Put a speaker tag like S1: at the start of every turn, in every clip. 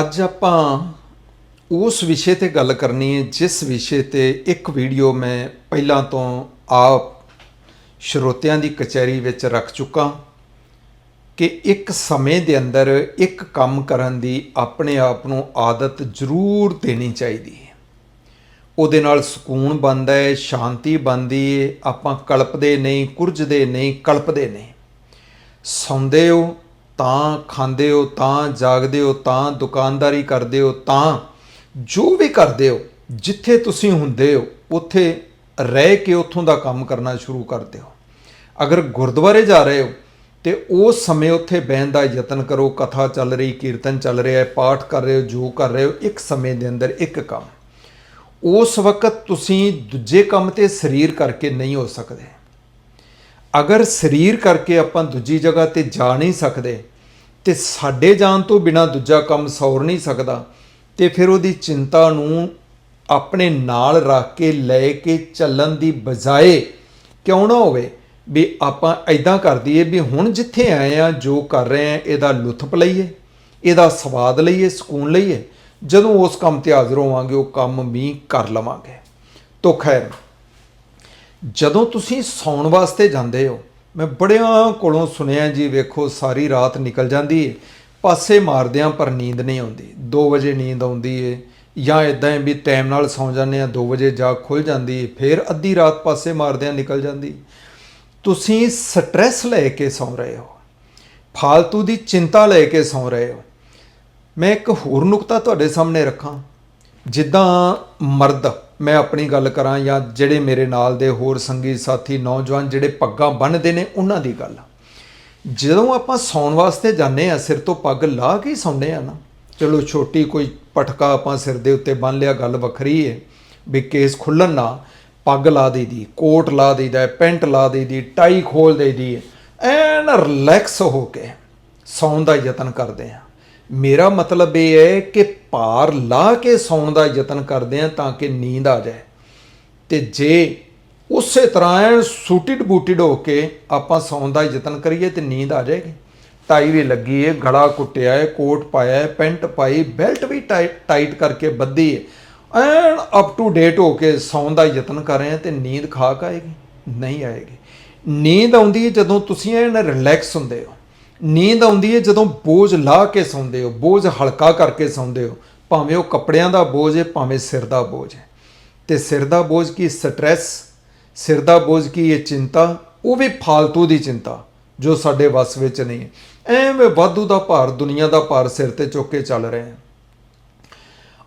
S1: ਅੱਜ ਆਪਾਂ ਉਸ ਵਿਸ਼ੇ ਤੇ ਗੱਲ ਕਰਨੀ ਹੈ, ਜਿਸ ਵਿਸ਼ੇ ਤੇ ਇੱਕ ਵੀਡੀਓ ਮੈਂ ਪਹਿਲਾਂ ਤੋਂ ਆਪ ਸਰੋਤਿਆਂ ਦੀ ਕਚਹਿਰੀ ਵਿੱਚ ਰੱਖ ਚੁੱਕਾ ਕਿ ਇੱਕ ਸਮੇਂ ਦੇ ਅੰਦਰ ਇੱਕ ਕੰਮ ਕਰਨ ਦੀ ਆਪਣੇ ਆਪ ਨੂੰ ਆਦਤ ਜ਼ਰੂਰ ਦੇਣੀ ਚਾਹੀਦੀ ਹੈ। ਉਹਦੇ ਨਾਲ ਸਕੂਨ ਬਣਦਾ ਹੈ, ਸ਼ਾਂਤੀ ਬਣਦੀ ਹੈ, ਆਪਾਂ ਕਲਪਦੇ ਨਹੀਂ, ਕੁਰਜਦੇ ਨਹੀਂ, ਕਲਪਦੇ ਨਹੀਂ। ਸੌਂਦੇ ਹੋ ਤਾਂ ਖਾਂਦੇ ਹੋ, ਤਾਂ ਜਾਗਦੇ ਹੋ, ਤਾਂ ਦੁਕਾਨਦਾਰੀ ਕਰਦੇ ਹੋ, ਤਾਂ ਜੋ ਵੀ ਕਰਦੇ ਹੋ, ਜਿੱਥੇ ਤੁਸੀਂ ਹੁੰਦੇ ਹੋ, ਉੱਥੇ ਰਹਿ ਕੇ ਉੱਥੋਂ ਦਾ ਕੰਮ ਕਰਨਾ ਸ਼ੁਰੂ ਕਰਦੇ ਹੋ। ਅਗਰ ਗੁਰਦੁਆਰੇ ਜਾ ਰਹੇ ਹੋ, ਤੇ ਉਸ ਸਮੇਂ ਉੱਥੇ ਬਹਿਣ ਦਾ ਯਤਨ ਕਰੋ, ਕਥਾ ਚੱਲ ਰਹੀ, ਕੀਰਤਨ ਚੱਲ ਰਿਹਾ ਹੈ, ਪਾਠ ਕਰ ਰਹੇ ਹੋ, ਜੋ ਕਰ ਰਹੇ ਹੋ, ਇੱਕ ਸਮੇਂ ਦੇ ਅੰਦਰ ਇੱਕ ਕੰਮ। ਉਸ ਵਕਤ ਤੁਸੀਂ ਦੂਜੇ ਕੰਮ ਤੇ ਸਰੀਰ ਕਰਕੇ ਨਹੀਂ ਹੋ ਸਕਦੇ। ਅਗਰ ਸਰੀਰ ਕਰਕੇ ਆਪਾਂ ਦੂਜੀ ਜਗ੍ਹਾ ਤੇ ਜਾ ਨਹੀਂ ਸਕਦੇ ਤੇ ਸਾਡੇ ਜਾਣ ਤੋਂ ਬਿਨਾ ਦੂਜਾ ਕੰਮ ਸੌਰ ਨਹੀਂ ਸਕਦਾ। ਤੇ ਫਿਰ ਉਹਦੀ ਚਿੰਤਾ ਨੂੰ ਆਪਣੇ ਨਾਲ ਰੱਖ ਕੇ ਲੈ ਕੇ ਚੱਲਣ ਦੀ ਬਜਾਏ ਕਿਉਂ ਨਾ ਹੋਵੇ ਵੀ ਆਪਾਂ ਐਦਾਂ ਕਰ ਦਈਏ ਵੀ ਹੁਣ ਜਿੱਥੇ ਆਏ ਆ, ਜੋ ਕਰ ਰਹੇ ਆ, ਇਹਦਾ ਲੁਤਫ ਲਈਏ, ਇਹਦਾ ਸਵਾਦ ਲਈਏ, ਸਕੂਨ ਲਈਏ, ਜਦੋਂ ਉਸ ਕੰਮ ਤੇ ਹਾਜ਼ਰ ਹੋਵਾਂਗੇ, ਉਹ ਕੰਮ ਵੀ ਕਰ ਲਵਾਂਗੇ। ਤੋ ਖੈਰ, ਜਦੋਂ ਤੁਸੀਂ ਸੌਣ ਵਾਸਤੇ ਜਾਂਦੇ ਹੋ ਮੈਂ ਬੜਿਆਂ ਕੋਲੋਂ ਸੁਣਿਆ ਜੀ, ਵੇਖੋ, ਸਾਰੀ ਰਾਤ ਨਿਕਲ ਜਾਂਦੀ ਏ। ਪਾਸੇ ਮਾਰਦਿਆਂ ਪਰ ਨੀਂਦ ਨਹੀਂ ਆਉਂਦੀ। 2 ਵਜੇ ਨੀਂਦ ਆਉਂਦੀ ਏ। ਜਾਂ ਇਦਾਂ ਵੀ ਟਾਈਮ ਨਾਲ ਸੌਂ ਜਾਂਦੇ ਆ 2 ਵਜੇ ਜਾਗ ਖੁੱਲ ਜਾਂਦੀ ਏ, ਫਿਰ ਅੱਧੀ ਰਾਤ ਪਾਸੇ ਮਾਰਦਿਆਂ ਨਿਕਲ ਜਾਂਦੀ ਤੁਸੀਂ ਸਟ੍ਰੈਸ ਲੈ ਕੇ ਸੌਂ ਰਹੇ ਹੋ। ਫਾਲਤੂ ਦੀ ਚਿੰਤਾ ਲੈ ਕੇ ਸੌਂ ਰਹੇ ਹੋ। ਮੈਂ ਇੱਕ ਹੋਰ ਨੁਕਤਾ ਤੁਹਾਡੇ ਸਾਹਮਣੇ ਰੱਖਾਂ। ਜਿੱਦਾਂ ਮਰਦ ਮੈਂ ਆਪਣੀ ਗੱਲ ਕਰਾਂ ਜਾਂ ਜਿਹੜੇ ਮੇਰੇ ਨਾਲ ਦੇ ਹੋਰ ਸੰਗੀ ਸਾਥੀ ਨੌਜਵਾਨ ਜਿਹੜੇ ਪੱਗਾਂ ਬੰਨ੍ਹਦੇ ਨੇ, ਉਹਨਾਂ ਦੀ ਗੱਲ ਜਦੋਂ ਆਪਾਂ ਸੌਣ ਵਾਸਤੇ ਜਾਂਦੇ ਆ ਸਿਰ ਤੋਂ ਪੱਗ ਲਾ ਕੇ ਹੀ ਸੌਂਦੇ ਆ ਨਾ। ਚਲੋ ਛੋਟੀ ਕੋਈ ਪਟਕਾ ਆਪਾਂ ਸਿਰ ਦੇ ਉੱਤੇ ਬੰਨ ਲਿਆ, ਗੱਲ ਵੱਖਰੀ ਏ। ਵੀ ਕੇਸ ਖੁੱਲਣ ਨਾ, ਪੱਗ ਲਾ ਦੇਈਦੀ, ਕੋਟ ਲਾ ਦੇਈਦਾ, ਪੈਂਟ ਲਾ ਦੇਈਦੀ, ਟਾਈ ਖੋਲ ਦੇਈਦੀ ਐਨ ਰਿਲੈਕਸ ਹੋ ਕੇ ਸੌਣ ਦਾ ਯਤਨ ਕਰਦੇ ਆ ਮੇਰਾ ਮਤਲਬ ਇਹ ਹੈ ਕਿ ਭਾਰ ਲਾ ਕੇ ਸੌਣ ਦਾ ਯਤਨ ਕਰਦੇ ਆ ਤਾਂ ਕਿ ਨੀਂਦ ਆ ਜਾਏ। ਤੇ ਜੇ ਉਸੇ ਤਰ੍ਹਾਂ ਐਨ ਸੂਟਿਡ ਬੂਟਿਡ ਹੋ ਕੇ ਆਪਾਂ ਸੌਣ ਦਾ ਯਤਨ ਕਰੀਏ ਤੇ ਨੀਂਦ ਆ ਜਾਏਗੀ। ਟਾਈ ਵੀ ਲੱਗੀ ਹੈ ਗਲਾ ਕੁੱਟਿਆ ਹੈ ਕੋਟ ਪਾਇਆ ਹੈ ਪੈਂਟ ਪਾਈ, ਬੈਲਟ ਵੀ ਟਾਈਟ ਟਾਈਟ ਕਰਕੇ ਬੱਧੀ ਹੈ ਐਨ ਅਪ ਟੂ ਡੇਟ ਹੋ ਕੇ ਸੌਣ ਦਾ ਯਤਨ ਕਰ ਰਹੇ ਆ ਤੇ ਨੀਂਦ ਖਾਕ ਆਏਗੀ, ਨਹੀਂ ਆਏਗੀ। ਨੀਂਦ ਆਉਂਦੀ ਹੈ ਜਦੋਂ ਤੁਸੀਂ ਐਨ ਰਿਲੈਕਸ ਹੁੰਦੇ ਹੋ। ਨੀਂਦ ਆਉਂਦੀ ਹੈ ਜਦੋਂ ਬੋਝ ਲਾ ਕੇ ਸੌਂਦੇ ਹੋ, ਬੋਝ ਹਲਕਾ ਕਰਕੇ ਸੌਂਦੇ ਹੋ। ਭਾਵੇਂ ਉਹ ਕੱਪੜਿਆਂ ਦਾ ਬੋਝ ਹੈ ਭਾਵੇਂ ਸਿਰ ਦਾ ਬੋਝ ਹੈ ਤੇ ਸਿਰ ਦਾ ਬੋਝ ਕੀ? ਸਟ੍ਰੈਸ। ਸਿਰ ਦਾ ਬੋਝ ਕੀ? ਇਹ ਚਿੰਤਾ। ਉਹ ਵੀ ਫਾਲਤੂ ਦੀ ਚਿੰਤਾ, ਜੋ ਸਾਡੇ ਵੱਸ ਵਿੱਚ ਨਹੀਂ ਹੈ ਐਵੇਂ ਵਾਧੂ ਦਾ ਭਾਰ ਦੁਨੀਆ ਦਾ ਭਾਰ ਸਿਰ ਤੇ ਚੁੱਕ ਕੇ ਚੱਲ ਰਹੇ ਹਾਂ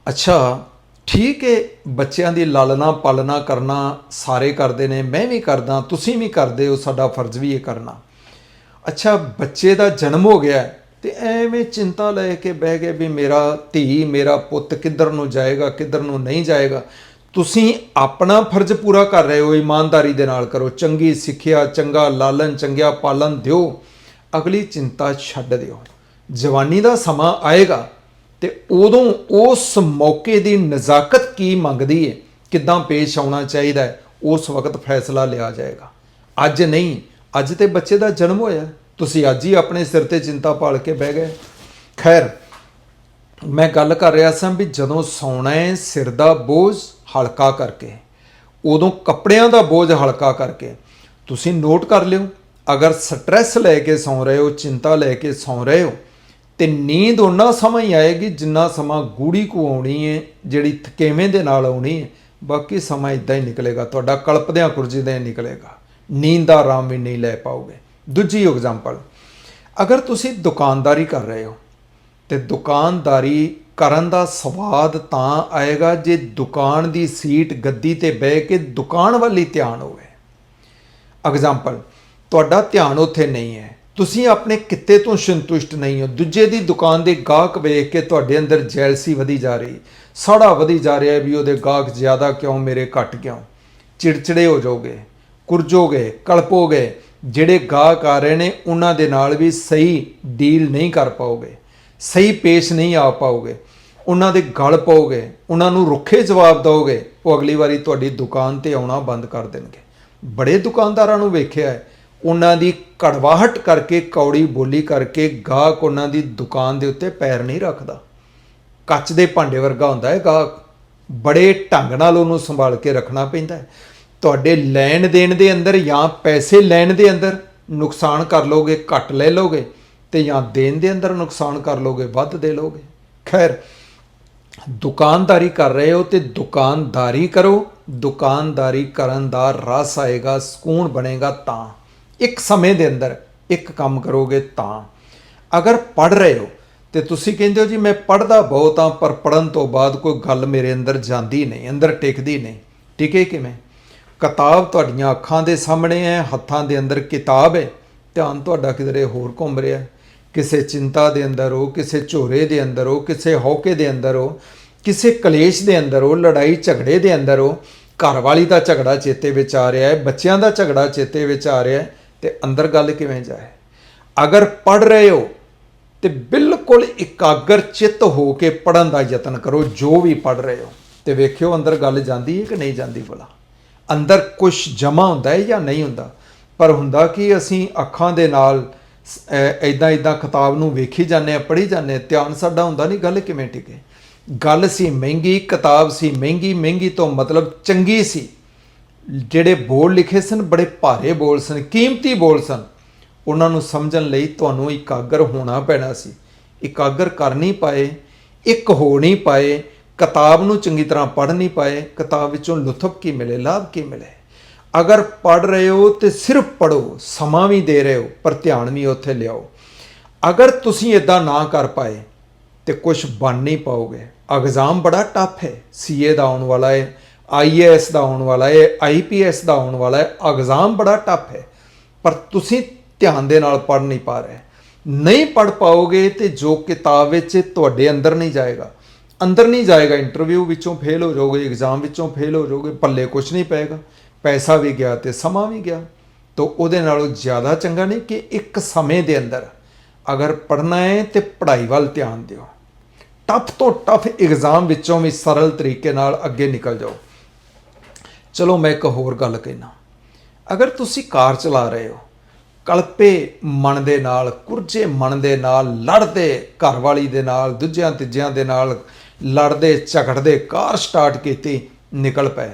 S1: ਅੱਛਾ, ਠੀਕ ਹੈ ਬੱਚਿਆਂ ਦੀ ਲਾਲਨਾ ਪਾਲਣਾ ਕਰਨਾ ਸਾਰੇ ਕਰਦੇ ਨੇ, ਮੈਂ ਵੀ ਕਰਦਾ, ਤੁਸੀਂ ਵੀ ਕਰਦੇ ਹੋ, ਸਾਡਾ ਫਰਜ਼ ਵੀ ਇਹ ਕਰਨਾ। ਅੱਛਾ ਬੱਚੇ ਦਾ ਜਨਮ ਹੋ ਗਿਆ ਹੈ, ਤੇ ਐਵੇਂ ਚਿੰਤਾ ਲੈ ਕੇ ਬਹਿ ਗਏ ਵੀ ਮੇਰਾ ਧੀ ਮੇਰਾ ਪੁੱਤ ਕਿੱਧਰ ਨੂੰ ਜਾਏਗਾ ਕਿੱਧਰ ਨੂੰ ਨਹੀਂ ਜਾਏਗਾ। ਤੁਸੀਂ ਆਪਣਾ ਫਰਜ਼ ਪੂਰਾ ਕਰ ਰਹੇ ਹੋ ਇਮਾਨਦਾਰੀ ਦੇ ਨਾਲ ਕਰੋ। ਚੰਗੀ ਸਿੱਖਿਆ ਚੰਗਾ ਲਾਲਨ ਚੰਗਿਆ ਪਾਲਨ ਦਿਓ। ਅਗਲੀ ਚਿੰਤਾ ਛੱਡ ਦਿਓ। ਜਵਾਨੀ ਦਾ ਸਮਾਂ ਆਏਗਾ ਤੇ ਉਦੋਂ ਉਸ ਮੌਕੇ ਦੀ ਨਜ਼ਾਕਤ ਕੀ ਮੰਗਦੀ ਹੈ ਕਿੱਦਾਂ ਪੇਸ਼ ਆਉਣਾ ਚਾਹੀਦਾ ਉਸ ਵਕਤ ਫੈਸਲਾ ਲਿਆ ਜਾਏਗਾ। ਅੱਜ ਨਹੀਂ ਅੱਜ ਤੇ ਬੱਚੇ ਦਾ ਜਨਮ ਹੋਇਆ। ਤੁਸੀਂ ਅੱਜ ਹੀ ਆਪਣੇ ਸਿਰ ਤੇ ਚਿੰਤਾ ਪਾਲ ਕੇ ਬਹਿ ਗਏ। ਖੈਰ, ਮੈਂ ਗੱਲ ਕਰ ਰਿਹਾ ਸਾਂ ਵੀ ਜਦੋਂ ਸੌਣਾ ਹੈ ਸਿਰ ਦਾ ਬੋਝ ਹਲਕਾ ਕਰਕੇ, ਉਦੋਂ ਕੱਪੜਿਆਂ ਦਾ ਬੋਝ ਹਲਕਾ ਕਰਕੇ, ਤੁਸੀਂ ਨੋਟ ਕਰ ਲਿਓ, ਅਗਰ ਸਟ੍ਰੈਸ ਲੈ ਕੇ ਸੌਂ ਰਹੇ ਹੋ, ਚਿੰਤਾ ਲੈ ਕੇ ਸੌਂ ਰਹੇ ਹੋ, ਤੇ ਨੀਂਦ ਉਹਨਾਂ ਸਮਾਂ ਹੀ ਆਏਗੀ ਜਿੰਨਾ ਸਮਾਂ ਗੂੜੀ ਕੋ ਆਉਣੀ ਹੈ ਜਿਹੜੀ ਥਕੇਵੇਂ ਦੇ ਨਾਲ ਆਉਣੀ ਹੈ ਬਾਕੀ ਸਮਾਂ ਇਦਾਂ ਹੀ ਨਿਕਲੇਗਾ, ਤੁਹਾਡਾ ਕਲਪਦਿਆਂ ਕੁਰਜੀਦਿਆਂ ਹੀ ਨਿਕਲੇਗਾ। ਨੀਂਦ ਦਾ ਆਰਾਮ ਵੀ ਨਹੀਂ ਲੈ ਪਾਓਗੇ। ਦੂਜੀ ਐਗਜ਼ਾਮਪਲ ਅਗਰ ਤੁਸੀਂ ਦੁਕਾਨਦਾਰੀ ਕਰ ਰਹੇ ਹੋ, ਤੇ ਦੁਕਾਨਦਾਰੀ ਕਰਨ ਦਾ ਸਵਾਦ ਤਾਂ ਆਏਗਾ ਜੇ ਦੁਕਾਨ ਦੀ ਸੀਟ ਗੱਦੀ ਤੇ ਬਹਿ ਕੇ ਦੁਕਾਨ ਵੱਲ ਹੀ ਧਿਆਨ ਹੋਵੇ। ਐਗਜ਼ਾਮਪਲ ਤੁਹਾਡਾ ਧਿਆਨ ਉੱਥੇ ਨਹੀਂ ਹੈ। ਤੁਸੀਂ ਆਪਣੇ ਕਿੱਤੇ ਤੋਂ ਸੰਤੁਸ਼ਟ ਨਹੀਂ ਹੋ। ਦੂਜੇ ਦੀ ਦੁਕਾਨ ਦੇ ਗਾਹਕ ਵੇਖ ਕੇ ਤੁਹਾਡੇ ਅੰਦਰ ਜੈਲਸੀ ਵਧੀ ਜਾ ਰਹੀ। ਸੜਾ ਵਧੀ ਜਾ ਰਿਹਾ ਵੀ ਉਹਦੇ ਗਾਹਕ ਜ਼ਿਆਦਾ ਕਿਉਂ, ਮੇਰੇ ਘਟ ਕਿਉਂ? ਚਿੜਚਿੜੇ ਹੋ ਜਾਓਗੇ। ਕੁਰਜੋਗੇ, ਕਲਪੋਗੇ, ਜਿਹੜੇ ਗਾਹਕ ਆ ਰਹੇ ਨੇ, ਉਹਨਾਂ ਦੇ ਨਾਲ ਵੀ ਸਹੀ ਡੀਲ ਨਹੀਂ ਕਰ ਪਾਓਗੇ, ਸਹੀ ਪੇਸ਼ ਨਹੀਂ ਆ ਪਾਓਗੇ, ਉਹਨਾਂ ਦੇ ਗਲ ਪਾਓਗੇ, ਉਹਨਾਂ ਨੂੰ ਰੁੱਖੇ ਜਵਾਬ ਦਿਓਗੇ, ਉਹ ਅਗਲੀ ਵਾਰੀ ਤੁਹਾਡੀ ਦੁਕਾਨ ਤੇ ਆਉਣਾ ਬੰਦ ਕਰ ਦੇਣਗੇ। ਬੜੇ ਦੁਕਾਨਦਾਰਾਂ ਨੂੰ ਵੇਖਿਆ ਹੈ, ਉਹਨਾਂ ਦੀ ਕੜਵਾਹਟ ਕਰਕੇ, ਕੌੜੀ ਬੋਲੀ ਕਰਕੇ ਗਾਹਕ ਉਹਨਾਂ ਦੀ ਦੁਕਾਨ ਦੇ ਉੱਤੇ ਪੈਰ ਨਹੀਂ ਰੱਖਦਾ। ਕੱਚ ਦੇ ਭਾਂਡੇ ਵਰਗਾ ਹੁੰਦਾ ਹੈ ਗਾਹਕ। ਬੜੇ ਢੰਗ ਨਾਲ ਉਹਨੂੰ ਸੰਭਾਲ ਕੇ ਰੱਖਣਾ ਪੈਂਦਾ ਹੈ। ਤੁਹਾਡੇ ਲੈਣ ਦੇਣ ਦੇ ਅੰਦਰ ਜਾਂ ਪੈਸੇ ਲੈਣ ਦੇ ਅੰਦਰ ਨੁਕਸਾਨ ਕਰ ਲੋਗੇ, ਘੱਟ ਲੈ ਲੋਗੇ ਤੇ ਜਾਂ ਦੇਣ ਦੇ ਅੰਦਰ ਨੁਕਸਾਨ ਕਰ ਲੋਗੇ, ਵੱਧ ਦੇ ਲੋਗੇ। ਖੈਰ, ਦੁਕਾਨਦਾਰੀ ਕਰ ਰਹੇ ਹੋ ਤੇ ਦੁਕਾਨਦਾਰੀ ਕਰੋ। ਦੁਕਾਨਦਾਰੀ ਕਰਨ ਦਾ ਰਸ ਆਏਗਾ, ਸਕੂਨ ਬਣੇਗਾ ਤਾਂ। ਇੱਕ ਸਮੇਂ ਦੇ ਅੰਦਰ ਇੱਕ ਕੰਮ ਕਰੋਗੇ ਤਾਂ। ਅਗਰ ਪੜ ਰਹੇ ਹੋ ਤੇ ਤੁਸੀਂ ਕਹਿੰਦੇ ਹੋ, ਜੀ ਮੈਂ ਪੜਦਾ ਬਹੁਤ ਹਾਂ, ਪਰ ਪੜਨ ਤੋਂ ਬਾਅਦ ਕੋਈ ਗੱਲ ਮੇਰੇ ਅੰਦਰ ਜਾਂਦੀ ਨਹੀਂ, ਅੰਦਰ ਟਿਕਦੀ ਨਹੀਂ। ਟਿਕੇ ਕਿਵੇਂ ਕਿਤਾਬ ਤੁਹਾਡੀਆਂ ਅੱਖਾਂ ਦੇ ਸਾਹਮਣੇ ਹੈ, ਹੱਥਾਂ ਦੇ ਅੰਦਰ ਕਿਤਾਬ ਹੈ, ਧਿਆਨ ਤੁਹਾਡਾ ਕਿਧਰੇ ਹੋਰ ਘੁੰਮ ਰਿਹਾ ਕਿਸੇ ਚਿੰਤਾ ਦੇ ਅੰਦਰ ਹੋ, ਕਿਸੇ ਝੋਰੇ ਦੇ ਅੰਦਰ ਹੋ, ਕਿਸੇ ਹੌਕੇ ਦੇ ਅੰਦਰ ਹੋ, ਕਿਸੇ ਕਲੇਸ਼ ਦੇ ਅੰਦਰ ਹੋ, ਲੜਾਈ ਝਗੜੇ ਦੇ ਅੰਦਰ ਹੋ ਘਰ ਵਾਲੀ ਦਾ ਝਗੜਾ ਚੇਤੇ ਵਿੱਚ ਆ ਰਿਹਾ ਹੈ, ਬੱਚਿਆਂ ਦਾ ਝਗੜਾ ਚੇਤੇ ਵਿੱਚ ਆ ਰਿਹਾ ਹੈ ਤੇ ਅੰਦਰ ਗੱਲ ਕਿਵੇਂ ਜਾਏ? ਅਗਰ ਪੜ ਰਹੇ ਹੋ ਤੇ ਬਿਲਕੁਲ ਇਕਾਗਰ ਚਿੱਤ ਹੋ ਕੇ ਪੜਨ ਦਾ ਯਤਨ ਕਰੋ, ਜੋ ਵੀ ਪੜ ਰਹੇ ਹੋ, ਤੇ ਵੇਖਿਓ ਅੰਦਰ ਗੱਲ ਜਾਂਦੀ ਹੈ ਕਿ ਨਹੀਂ ਜਾਂਦੀ ਭਲਾ। ਅੰਦਰ ਕੁਝ ਜਮਾ ਹੁੰਦਾ ਹੈ ਜਾਂ ਨਹੀਂ ਹੁੰਦਾ? ਪਰ ਹੁੰਦਾ ਕਿ ਅਸੀਂ ਅੱਖਾਂ ਦੇ ਨਾਲ ਐਦਾਂ ਐਦਾਂ ਕਿਤਾਬ ਨੂੰ ਵੇਖੀ ਜਾਂਦੇ ਆ ਪੜ੍ਹੀ ਜਾਂਦੇ ਹਾਂ, ਧਿਆਨ ਸਾਡਾ ਹੁੰਦਾ ਨਹੀਂ, ਗੱਲ ਕਿਵੇਂ ਟਿਕੇ? ਗੱਲ ਸੀ ਮਹਿੰਗੀ, ਕਿਤਾਬ ਸੀ ਮਹਿੰਗੀ ਮਹਿੰਗੀ ਤੋਂ ਮਤਲਬ ਚੰਗੀ ਸੀ। ਜਿਹੜੇ ਬੋਲ ਲਿਖੇ ਸਨ, ਬੜੇ ਭਾਰੇ ਬੋਲ ਸਨ, ਕੀਮਤੀ ਬੋਲ ਸਨ। ਉਹਨਾਂ ਨੂੰ ਸਮਝਣ ਲਈ ਤੁਹਾਨੂੰ ਇਕਾਗਰ ਹੋਣਾ ਪੈਣਾ ਸੀ। ਇਕਾਗਰ ਕਰ ਨਹੀਂ ਪਾਏ, ਇੱਕ ਹੋ ਨਹੀਂ ਪਾਏ ਕਿਤਾਬ ਨੂੰ ਚੰਗੀ ਤਰ੍ਹਾਂ ਪੜ੍ਹ ਨਹੀਂ ਪਾਏ, ਕਿਤਾਬ ਵਿੱਚੋਂ ਲੁਤਫ ਕੀ ਮਿਲੇ, ਲਾਭ ਕੀ ਮਿਲੇ? ਅਗਰ ਪੜ੍ਹ ਰਹੇ ਹੋ ਤੇ ਸਿਰਫ ਪੜੋ ਸਮਾਂ ਵੀ ਦੇ ਰਹੇ ਹੋ, ਪਰ ਧਿਆਨ ਵੀ ਉੱਥੇ ਲਿਆਓ। ਅਗਰ ਤੁਸੀਂ ਇਦਾਂ ਨਾ ਕਰ ਪਾਏ ਤੇ ਕੁਝ ਬਣ ਨਹੀਂ ਪਾਓਗੇ। ਐਗਜ਼ਾਮ ਬੜਾ ਟਫ ਹੈ। ਸੀਏ ਦਾ ਆਉਣ ਵਾਲਾ ਹੈ ਆਈਏਐਸ ਦਾ ਆਉਣ ਵਾਲਾ ਹੈ ਆਈਪੀਐਸ ਦਾ ਆਉਣ ਵਾਲਾ ਹੈ। ਐਗਜ਼ਾਮ ਬੜਾ ਟਫ ਹੈ, ਪਰ ਤੁਸੀਂ ਧਿਆਨ ਦੇ ਨਾਲ ਪੜ ਨਹੀਂ ਪਾ ਰਹੇ। ਨਹੀਂ ਪੜ ਪਾਓਗੇ ਤੇ ਜੋ ਕਿਤਾਬ ਵਿੱਚ ਤੁਹਾਡੇ ਅੰਦਰ ਨਹੀਂ ਜਾਏਗਾ। ਅੰਦਰ ਨਹੀਂ ਜਾਏਗਾ ਇੰਟਰਵਿਊ ਵਿੱਚੋਂ ਫੇਲ ਹੋ ਜਾਓਗੇ ਐਗਜ਼ਾਮ ਵਿੱਚੋਂ ਫੇਲ ਹੋ ਜਾਓਗੇ, ਪੱਲੇ ਕੁਝ ਨਹੀਂ ਪਏਗਾ, ਪੈਸਾ ਵੀ ਗਿਆ ਤੇ ਸਮਾਂ ਵੀ ਗਿਆ। ਤਾਂ ਉਹਦੇ ਨਾਲੋਂ ਜ਼ਿਆਦਾ ਚੰਗਾ ਨਹੀਂ ਕਿ ਇੱਕ ਸਮੇਂ ਦੇ ਅੰਦਰ ਅਗਰ ਪੜਨਾ ਹੈ ਤੇ ਪੜ੍ਹਾਈ ਵੱਲ ਧਿਆਨ ਦਿਓ। ਟਫ ਤੋਂ ਟਫ ਐਗਜ਼ਾਮ ਵਿੱਚੋਂ ਵੀ ਸਰਲ ਤਰੀਕੇ ਨਾਲ ਅੱਗੇ ਨਿਕਲ ਜਾਓ। ਚਲੋ ਮੈਂ ਇੱਕ ਹੋਰ ਗੱਲ ਕਹਿਣਾ ਅਗਰ ਤੁਸੀਂ ਕਾਰ ਚਲਾ ਰਹੇ ਹੋ, ਕਲਪੇ ਮਨ ਦੇ ਨਾਲ, ਕੁਰਜੇ ਮਨ ਦੇ ਨਾਲ, ਲੜਦੇ ਘਰਵਾਲੀ ਦੇ ਨਾਲ, ਦੂਜਿਆਂ ਤੀਜਿਆਂ ਦੇ ਨਾਲ ਲੜਦੇ, ਝਗੜਦੇ, ਕਾਰ ਸਟਾਰਟ ਕੀਤੀ, ਨਿਕਲ ਪਏ।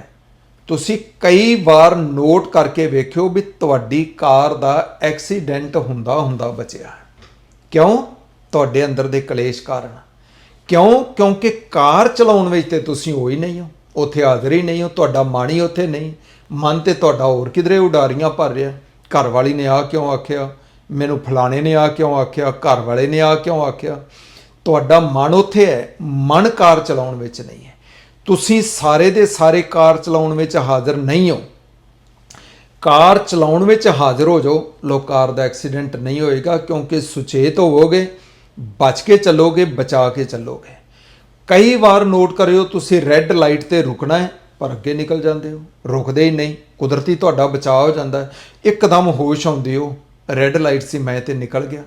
S1: ਤੁਸੀਂ ਕਈ ਵਾਰ ਨੋਟ ਕਰਕੇ ਵੇਖਿਓ ਵੀ ਤੁਹਾਡੀ ਕਾਰ ਦਾ ਐਕਸੀਡੈਂਟ ਹੁੰਦਾ ਹੁੰਦਾ ਬਚਿਆ ਕਿਉਂ? ਤੁਹਾਡੇ ਅੰਦਰ ਦੇ ਕਲੇਸ਼ ਕਾਰਨ। ਕਿਉਂ? ਕਿਉਂਕਿ ਕਾਰ ਚਲਾਉਣ ਵਿੱਚ ਤੇ ਤੁਸੀਂ ਹੋਈ ਨਹੀਂ ਹੋ। ਉੱਥੇ ਹਾਜ਼ਰ ਹੀ ਨਹੀਂ ਹੋ, ਤੁਹਾਡਾ ਮਨ ਹੀ ਉੱਥੇ ਨਹੀਂ। ਮਨ ਤੇ ਤੁਹਾਡਾ ਹੋਰ ਕਿਧਰੇ ਉਡਾਰੀਆਂ ਭਰ ਰਿਹਾ। ਘਰ ਵਾਲੀ ਨੇ ਆ ਕਿਉਂ ਆਖਿਆ? ਮੈਨੂੰ ਫਲਾਣੇ ਨੇ ਆ ਕਿਉਂ ਆਖਿਆ? ਘਰ ਵਾਲੇ ਨੇ ਆ ਕਿਉਂ ਆਖਿਆ? ਤੁਹਾਡਾ ਮਨ ਉੱਥੇ ਹੈ, ਮਨ ਕਾਰ ਚਲਾਉਣ ਵਿੱਚ ਨਹੀਂ ਹੈ। ਤੁਸੀਂ ਸਾਰੇ ਦੇ ਸਾਰੇ ਕਾਰ ਚਲਾਉਣ ਵਿੱਚ ਹਾਜ਼ਰ ਨਹੀਂ ਹੋ। ਕਾਰ ਚਲਾਉਣ ਵਿੱਚ ਹਾਜ਼ਰ ਹੋ ਜਾਓ ਲੋ ਕਾਰ ਦਾ ਐਕਸੀਡੈਂਟ ਨਹੀਂ ਹੋਏਗਾ ਕਿਉਂਕਿ ਸੁਚੇਤ ਹੋਵੋਗੇ, ਬਚ ਕੇ ਚੱਲੋਗੇ, ਬਚਾ ਕੇ ਚੱਲੋਗੇ। ਕਈ ਵਾਰ ਨੋਟ ਕਰਿਓ, ਤੁਸੀਂ ਰੈੱਡ ਲਾਈਟ ਤੇ ਰੁਕਣਾ ਹੈ, ਪਰ ਅੱਗੇ ਨਿਕਲ ਜਾਂਦੇ ਹੋ। ਰੁਕਦੇ ਹੀ ਨਹੀਂ, ਕੁਦਰਤੀ ਤੁਹਾਡਾ ਬਚਾਅ ਹੋ ਜਾਂਦਾ ਇੱਕਦਮ ਹੋਸ਼ ਆਉਂਦੇ ਹੋ, ਰੈੱਡ ਲਾਈਟ ਸੀ, ਮੈਂ ਤੇ ਨਿਕਲ ਗਿਆ।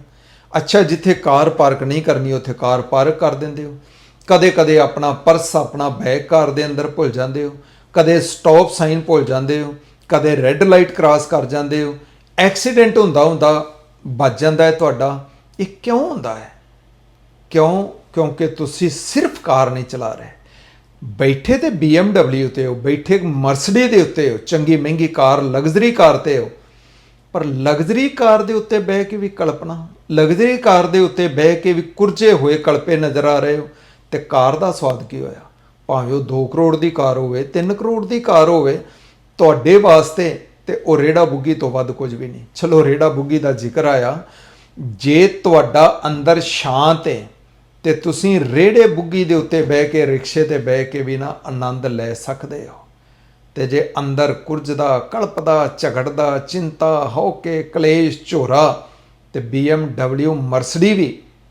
S1: ਅੱਛਾ, ਜਿੱਥੇ ਕਾਰ ਪਾਰਕ ਨਹੀਂ ਕਰਨੀ, ਉੱਥੇ ਕਾਰ ਪਾਰਕ ਕਰ ਦਿੰਦੇ ਹੋ। ਕਦੇ ਕਦੇ ਆਪਣਾ ਪਰਸ ਆਪਣਾ ਬੈਗ ਕਾਰ ਦੇ ਅੰਦਰ ਭੁੱਲ ਜਾਂਦੇ ਹੋ। ਕਦੇ ਸਟਾਪ ਸਾਈਨ ਭੁੱਲ ਜਾਂਦੇ ਹੋ। ਕਦੇ ਰੈੱਡ ਲਾਈਟ ਕ੍ਰਾਸ ਕਰ ਜਾਂਦੇ ਹੋ। ਐਕਸੀਡੈਂਟ ਹੁੰਦਾ ਹੁੰਦਾ, ਵੱਜ ਜਾਂਦਾ ਹੈ ਤੁਹਾਡਾ। ਇਹ ਕਿਉਂ ਹੁੰਦਾ ਹੈ? ਕਿਉਂ? ਕਿਉਂਕਿ ਤੁਸੀਂ ਸਿਰਫ ਕਾਰ ਨਹੀਂ ਚਲਾ ਰਹੇ। ਬੈਠੇ ਤੇ BMW ਤੇ ਹੋ, ਬੈਠੇ ਮਰਸਡੀ ਦੇ ਉੱਤੇ ਹੋ, ਚੰਗੀ ਮਹਿੰਗੀ ਕਾਰ ਲਗਜ਼ਰੀ ਕਾਰ ਤੇ ਹੋ ਪਰ ਲਗਜ਼ਰੀ ਕਾਰ ਦੇ ਉੱਤੇ ਬਹਿ ਕੇ ਵੀ ਕਲਪਨਾ, ਲਗਜ਼ਰੀ ਕਾਰ ਦੇ ਉੱਤੇ ਬਹਿ ਕੇ ਵੀ ਕੁਰਜੇ ਹੋਏ ਕਲਪੇ ਨਜ਼ਰ ਆ ਰਹੇ ਹੋ, ਤੇ ਕਾਰ ਦਾ ਸਵਾਦ ਕੀ ਹੋਇਆ? ਭਾਵੇਂ ਉਹ 2 ਕਰੋੜ ਦੀ ਕਾਰ ਹੋਵੇ 3 ਕਰੋੜ ਦੀ ਕਾਰ ਹੋਵੇ, ਤੁਹਾਡੇ ਵਾਸਤੇ ਤੇ ਉਹ ਰੇੜਾ ਬੁੱਗੀ ਤੋਂ ਵੱਧ ਕੁਝ ਵੀ ਨਹੀਂ। ਚਲੋ, ਰੇੜਾ ਬੁੱਗੀ ਦਾ ਜ਼ਿਕਰ ਆਇਆ, ਜੇ ਤੁਹਾਡਾ ਅੰਦਰ ਸ਼ਾਂਤ ਹੈ, ਤੇ ਤੁਸੀਂ ਰੇੜੇ ਬੁੱਗੀ ਦੇ ਉੱਤੇ ਬਹਿ ਕੇ, ਰਿਕਸ਼ੇ ਤੇ ਬਹਿ ਕੇ ਵੀ ਨਾ ਆਨੰਦ ਲੈ ਸਕਦੇ ਹੋ। ਤੇ ਜੇ ਅੰਦਰ ਕੁਰਜਦਾ, ਕਲਪਦਾ, ਝਗੜਦਾ, ਚਿੰਤਾ ਹੌਕੇ ਕਲੇਸ਼, ਝੋਰਾ ਤੇ BMW ਮਰਸਡੀ ਵੀ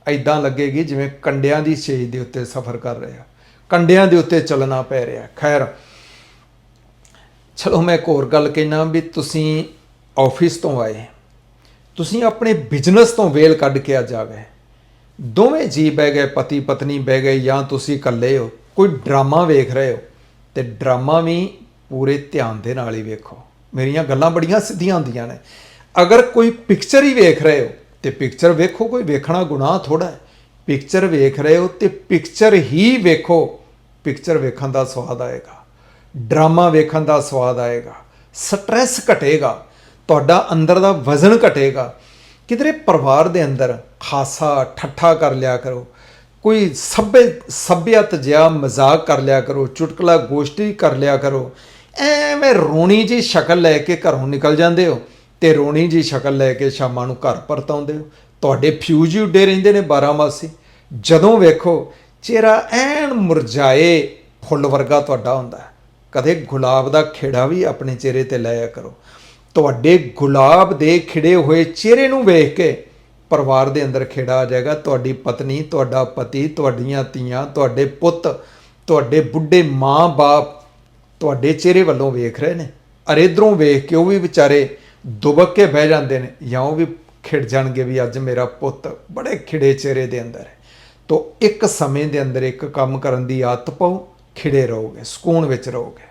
S1: ਐਦਾਂ ਲੱਗੇਗੀ ਜਿਵੇਂ ਕੰਡਿਆਂ ਦੀ ਛੇਜ ਦੇ ਉੱਤੇ ਸਫ਼ਰ ਕਰ ਰਿਹਾ। ਕੰਡਿਆਂ ਦੇ ਉੱਤੇ ਚੱਲਣਾ ਪੈ ਰਿਹਾ। ਖੈਰ, ਚਲੋ ਮੈਂ ਇੱਕ ਹੋਰ ਗੱਲ ਕਹਿਣਾ ਵੀ ਤੁਸੀਂ ਆਫਿਸ ਤੋਂ ਆਏ, ਤੁਸੀਂ ਆਪਣੇ ਬਿਜ਼ਨਸ ਤੋਂ ਵੇਲ ਕੱਢ ਕੇ ਆ ਜਾਵੇ ਦੋਵੇਂ ਜੀ ਬਹਿ ਗਏ ਪਤੀ ਪਤਨੀ ਬਹਿ ਗਏ ਜਾਂ ਤੁਸੀਂ ਇਕੱਲੇ ਹੋ, ਕੋਈ ਡਰਾਮਾ ਵੇਖ ਰਹੇ ਹੋ ਤੇ ਡਰਾਮਾ ਵੀ ਪੂਰੇ ਧਿਆਨ ਦੇ ਨਾਲ ਹੀ ਵੇਖੋ। ਮੇਰੀਆਂ ਗੱਲਾਂ ਬੜੀਆਂ ਸਿੱਧੀਆਂ ਹੁੰਦੀਆਂ ਨੇ। ਅਗਰ ਕੋਈ ਪਿਕਚਰ ਹੀ ਵੇਖ ਰਹੇ ਹੋ, ਤੇ ਪਿਕਚਰ ਵੇਖੋ, ਕੋਈ ਵੇਖਣਾ ਗੁਨਾਹ ਥੋੜਾ ਹੈ। ਪਿਕਚਰ ਵੇਖ ਰਹੇ ਹੋ ਤੇ ਪਿਕਚਰ ਹੀ ਵੇਖੋ ਪਿਕਚਰ ਵੇਖਣ ਦਾ ਸਵਾਦ ਆਏਗਾ। ਡਰਾਮਾ ਵੇਖਣ ਦਾ ਸਵਾਦ ਆਏਗਾ। ਸਟ੍ਰੈਸ ਘਟੇਗਾ। ਤੁਹਾਡਾ ਅੰਦਰ ਦਾ ਵਜ਼ਨ ਘਟੇਗਾ। ਕਿਧਰੇ ਪਰਿਵਾਰ ਦੇ ਅੰਦਰ ਖਾਸਾ ਠੱਠਾ ਕਰ ਲਿਆ ਕਰੋ। ਕੋਈ ਸੱਭੇ ਸੱਭਿਅਤ ਜਿਹਾ ਮਜ਼ਾਕ ਕਰ ਲਿਆ ਕਰੋ। ਚੁਟਕਲਾ ਗੋਸ਼ਟੀ ਕਰ ਲਿਆ ਕਰੋ। ਐਵੇਂ ਰੋਣੀ ਜੀ ਸ਼ਕਲ ਲੈ ਕੇ ਘਰੋਂ ਨਿਕਲ ਜਾਂਦੇ ਹੋ ਤੇ ਰੋਣੀ ਜੀ ਸ਼ਕਲ ਲੈ ਕੇ ਸ਼ਾਮਾਂ ਨੂੰ ਘਰ ਪਰਤਾਉਂਦੇ ਹੋ। ਤੁਹਾਡੇ ਫਿਊਜ਼ ਹੀ ਉੱਡੇ ਰਹਿੰਦੇ ਨੇ 12 ਮਾਸੀ। ਜਦੋਂ ਵੇਖੋ ਚਿਹਰਾ ਐਨ ਮੁਰਝਾਏ ਫੁੱਲ ਵਰਗਾ ਤੁਹਾਡਾ ਹੁੰਦਾ ਕਦੇ ਗੁਲਾਬ ਦਾ ਖੇੜਾ ਵੀ ਆਪਣੇ ਚਿਹਰੇ ਤੇ ਲਾਇਆ ਕਰੋ। ਤੁਹਾਡੇ ਗੁਲਾਬ ਦੇ ਖਿੜੇ ਹੋਏ ਚਿਹਰੇ ਨੂੰ ਵੇਖ ਕੇ ਪਰਿਵਾਰ ਦੇ ਅੰਦਰ ਖੇੜਾ ਆ ਜਾਏਗਾ। ਤੁਹਾਡੀ ਪਤਨੀ, ਤੁਹਾਡਾ ਪਤੀ, ਤੁਹਾਡੀਆਂ ਧੀਆਂ, ਤੁਹਾਡੇ ਪੁੱਤ, ਤੁਹਾਡੇ ਬੁੱਢੇ ਮਾਂ-ਬਾਪ ਤੁਹਾਡੇ ਚਿਹਰੇ ਵੱਲੋਂ ਵੇਖ ਰਹੇ ਨੇ। ਅਰ ਇਧਰੋਂ ਵੇਖ ਕੇ ਉਹ ਵੀ ਵਿਚਾਰੇ ਦੁਬਕ ਕੇ ਬਹਿ ਜਾਂਦੇ ਨੇ ਜਾਂ ਉਹ ਵੀ ਖਿੜ ਜਾਣਗੇ ਵੀ ਅੱਜ ਮੇਰਾ ਪੁੱਤ ਬੜੇ ਖਿੜੇ ਚਿਹਰੇ ਦੇ ਅੰਦਰ ਹੈ। ਤੋ ਇੱਕ ਸਮੇਂ ਦੇ ਅੰਦਰ ਇੱਕ ਕੰਮ ਕਰਨ ਦੀ ਆਦਤ ਪਾਓ, ਖਿੜੇ ਰਹੋਗੇ, ਸਕੂਨ ਵਿੱਚ ਰਹੋਗੇ।